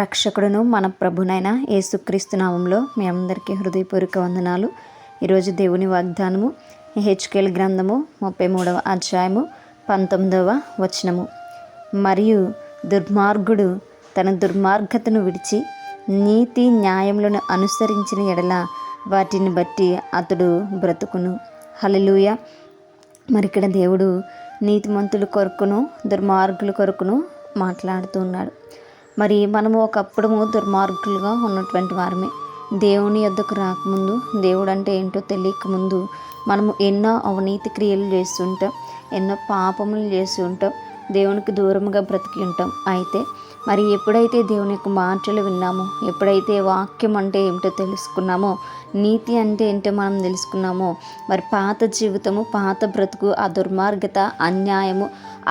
రక్షకుడును మన ప్రభునైన యేసుక్రీస్తు నామంలో మీ అందరికీ హృదయపూర్వక వందనాలు ఈరోజు దేవుని వాగ్దానము హెచ్కేల్ గ్రంథము ముప్పై మూడవ అధ్యాయము పంతొమ్మిదవ వచనము మరియు దుర్మార్గుడు తన దుర్మార్గతను విడిచి నీతి న్యాయములను అనుసరించిన ఎడల వాటిని బట్టి అతడు బ్రతుకును హలలుయ మరిక్కడ దేవుడు నీతిమంతుల కొరకును దుర్మార్గుల కొరకును మాట్లాడుతూ ఉన్నాడు మరి మనము ఒకప్పుడు దుర్మార్గులుగా ఉన్నటువంటి వారమే దేవుని ఎద్దకు రాకముందు దేవుడు అంటే ఏంటో తెలియకముందు మనము ఎన్నో అవినీతి క్రియలు చేస్తుంటాం ఎన్నో పాపములు చేస్తుంటాం దేవునికి దూరంగా బ్రతికి ఉంటాం అయితే మరి ఎప్పుడైతే దేవుని యొక్క మాటలు విన్నామో ఎప్పుడైతే వాక్యం అంటే ఏమిటో తెలుసుకున్నామో నీతి అంటే ఏంటో మనం తెలుసుకున్నామో మరి పాత జీవితము పాత బ్రతుకు ఆ దుర్మార్గత అన్యాయము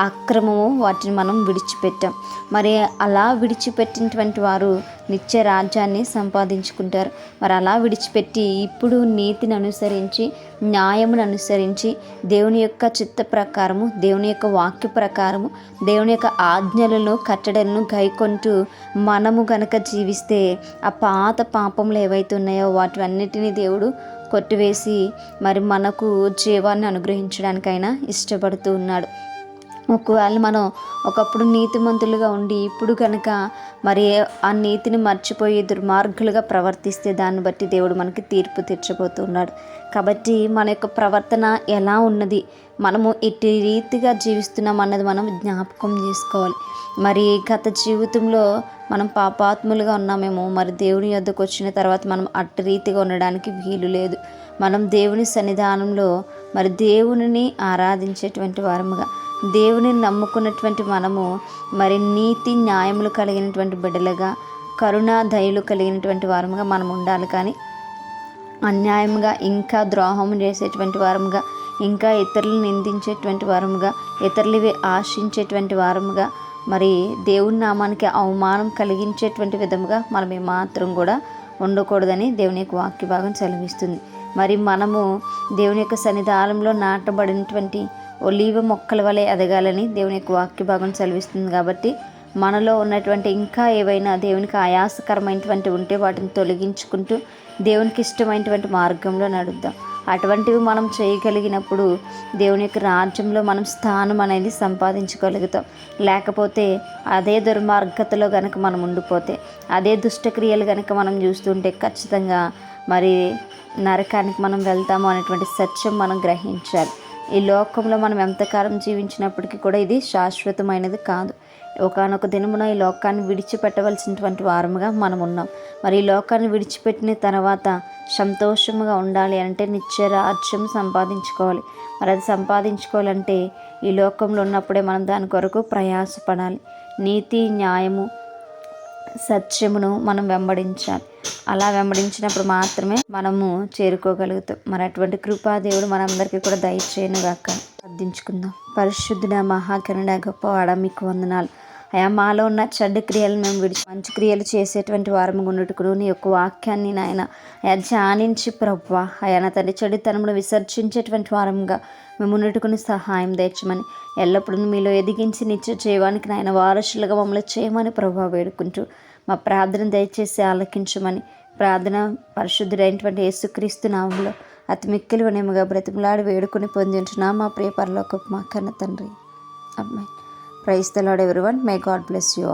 అక్రమము వాటిని మనం విడిచిపెట్టాం మరి అలా విడిచిపెట్టినటువంటి వారు నిత్య రాజ్యాన్ని సంపాదించుకుంటారు మరి అలా విడిచిపెట్టి ఇప్పుడు నీతిని అనుసరించి న్యాయమును అనుసరించి దేవుని యొక్క చిత్త ప్రకారము దేవుని యొక్క వాక్య ప్రకారము దేవుని యొక్క ఆజ్ఞలను కట్టడలను గైకొంటూ మనము గనక జీవిస్తే ఆ పాత పాపములు ఏవైతే ఉన్నాయో వాటివన్నిటినీ దేవుడు కొట్టివేసి మరి మనకు జీవాన్ని అనుగ్రహించడానికైనా ఇష్టపడుతూ ఉన్నాడు ఒకవేళ మనం ఒకప్పుడు నీతిమంతులుగా ఉండి ఇప్పుడు కనుక మరి ఆ నీతిని మర్చిపోయి దుర్మార్గులుగా ప్రవర్తిస్తే దాన్ని బట్టి దేవుడు మనకి తీర్పు తెచ్చబోతున్నాడు కాబట్టి మన యొక్క ప్రవర్తన ఎలా ఉన్నది మనము ఎట్టి రీతిగా జీవిస్తున్నాం అన్నది మనం జ్ఞాపకం చేసుకోవాలి మరి గత జీవితంలో మనం పాపాత్ములుగా ఉన్నామేమో మరి దేవుని యొద్దకు వచ్చిన తర్వాత మనం అట్టి రీతిగా ఉండడానికి వీలు లేదు మనం దేవుని సన్నిధానంలో మరి దేవునిని ఆరాధించేటువంటి వారముగా దేవుని నమ్ముకున్నటువంటి మనము మరి నీతి న్యాయములు కలిగినటువంటి బిడ్డలుగా కరుణా దయలు కలిగినటువంటి వారముగా మనం ఉండాలి కానీ అన్యాయంగా ఇంకా ద్రోహం చేసేటువంటి వారముగా ఇంకా ఇతరులు నిందించేటువంటి వారముగా ఇతరులవి ఆశించేటువంటి వారముగా మరి దేవుని నామానికి అవమానం కలిగించేటువంటి విధముగా మనం ఏమాత్రం కూడా ఉండకూడదని దేవుని యొక్క వాక్య భాగం సెలవిస్తుంది మరి మనము దేవుని యొక్క సన్నిధానంలో నాటబడినటువంటి ఒలీవ మొక్కల వలె ఎదగాలని దేవుని యొక్క వాక్య భాగం చదివిస్తుంది కాబట్టి మనలో ఉన్నటువంటి ఇంకా ఏవైనా దేవునికి ఆయాసకరమైనటువంటి ఉంటే వాటిని తొలగించుకుంటూ దేవునికి ఇష్టమైనటువంటి మార్గంలో నడుద్దాం అటువంటివి మనం చేయగలిగినప్పుడు దేవుని యొక్క రాజ్యంలో మనం స్థానం అనేది సంపాదించుకోగలుగుతాం లేకపోతే అదే దుర్మార్గతలో కనుక మనం ఉండిపోతే అదే దుష్టక్రియలు కనుక మనం చూస్తుంటే ఖచ్చితంగా మరి నరకానికి మనం వెళ్తాము అనేటువంటి సత్యం మనం గ్రహించాలి ఈ లోకంలో మనం ఎంతకాలం జీవించినప్పటికీ కూడా ఇది శాశ్వతమైనది కాదు ఒకనొక దినమున ఈ లోకాన్ని విడిచిపెట్టవలసినటువంటి వారముగా మనం ఉన్నాం మరి ఈ లోకాన్ని విడిచిపెట్టిన తర్వాత సంతోషముగా ఉండాలి అంటే నిత్యరాజ్యం సంపాదించుకోవాలి మరి అది సంపాదించుకోవాలంటే ఈ లోకంలో ఉన్నప్పుడే మనం దాని కొరకు ప్రయాసపడాలి నీతి న్యాయము సత్యమును మనం వెంబడించాలి అలా వెంబడించినప్పుడు మాత్రమే మనము చేరుకోగలుగుతాం మరి అటువంటి కృపాదేవుడు మనందరికీ కూడా దయచేయను గాక ప్రార్థించుకుందాం పరిశుద్ధుడ మహాకరుడ గొప్పవాడ మీకు వందనాలు అయా మాలో ఉన్న చెడ్డ క్రియలు మేము విడిచి మంచి క్రియలు చేసేటువంటి వారము ఉన్నట్టుకుడు నీ యొక్క వాక్యాన్ని నాయన అయా ధ్యానించి ప్రవ్వ అయా నా తండ్రి చెడుతనమును విసర్జించేటువంటి వారంగా మేము ఉన్నట్టుకుని సహాయం తెచ్చమని ఎల్లప్పుడూ మీలో ఎదిగించి నిత్య చేయడానికి నాయన వారసులుగా మమ్మల్ని చేయమని ప్రభావ వేడుకుంటూ మా ప్రార్థన దయచేసి ఆలకించమని ప్రార్థన పరిశుద్ధుడైనటువంటి యేసుక్రీస్తు నామంలో అతి మిక్కిలు నేముగా బ్రతిమలాడి వేడుకుని పొందించున్నా మా ప్రియ మా కన్న తండ్రి అమ్మాయి Praise the Lord everyone. May God bless you all.